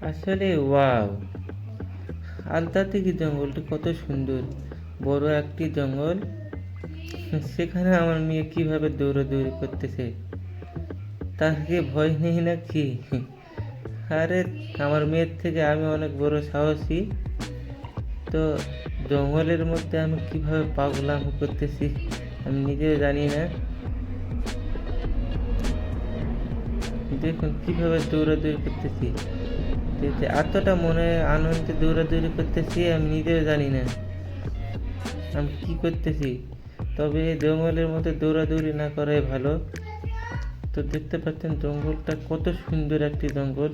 আসলে ওয়াও। আলতা থেকে জঙ্গলটি কত সুন্দর। বড় একটি জঙ্গল। সেখানে আমার মেয়ে কীভাবে দৌড়াদৌড়ি করতেছে তাকে ভয় নেই না কি আরে, আমার মেয়ের থেকে আমি অনেক বড় সাহসী। তো জঙ্গলের মধ্যে আমি কীভাবে পাগলাম করতেছি, আমি নিজেও জানি না। দেখুন, কীভাবে দৌড়াদৌড়ি করতেছি। এতে এতটা মনে আনন্দে দৌড়াদৌড়ি করতেছি, আমি নিজেও জানি না। আমি কি করতেছি? তবে এই জঙ্গলের মধ্যে দৌড়াদৌড়ি না করাই ভালো। তো দেখতে পাচ্ছেন জঙ্গলটা কত সুন্দর একটি জঙ্গল।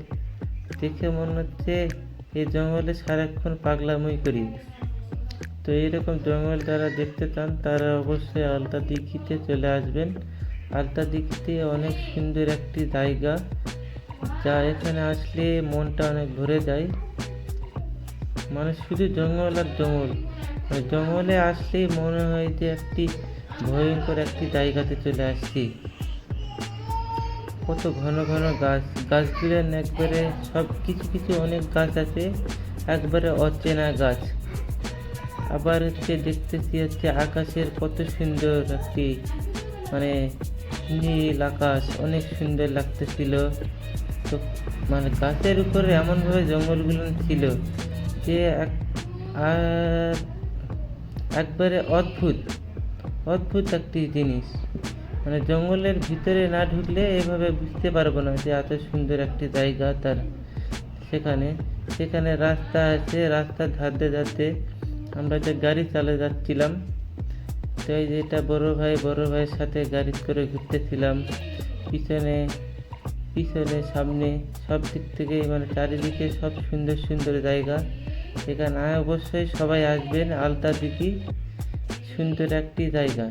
দেখে মনে হচ্ছে এই জঙ্গলে সারাক্ষণ পাগলামই করি। তো এইরকম জঙ্গল যারা দেখতে চান, তারা অবশ্যই আলতা দিঘিতে চলে আসবেন। আলতা দিঘিতে অনেক সুন্দর একটি জায়গা। যা এখানে আসলে মনটা অনেক ভরে যায়। মানে শুধু জঙ্গল আর জঙ্গল। মানে জঙ্গলে আসলেই মনে হয় যে একটি ভয়ঙ্কর একটি জায়গাতে চলে আসছি। কত ঘন ঘন গাছ, গাছগুলো একবারে সব কিছু কিছু অনেক গাছ আছে, একবারে অচেনা গাছ। আবার হচ্ছে দেখতেছি হচ্ছে আকাশের কত সুন্দর একটি মানে নীল আকাশ অনেক সুন্দর লাগতেছিল। তো মানে গাছের উপরে এমনভাবে জঙ্গলগুলো ছিল যে এক আর একবারে অদ্ভুত অদ্ভুত একটি জিনিস। মানে জঙ্গলের ভিতরে না ঢুকলে এভাবে বুঝতে পারব না যে এত সুন্দর একটি জায়গা তার সেখানে। সেখানে রাস্তা আছে, রাস্তার ধারতে ধারতে আমরা যে গাড়ি চালিয়ে যাচ্ছিলাম তো যেটা বড় ভাই, বড় ভাইয়ের সাথে গাড়ি করে ঘুরতেছিলাম। পিছনে পিছনে, সামনে, সব দিক থেকে মানে চারিদিকে সব সুন্দর সুন্দর জায়গা। এখানে অবশ্যই সবাই আসবেন, আলতা দিঘি, সুন্দর একটি জায়গা।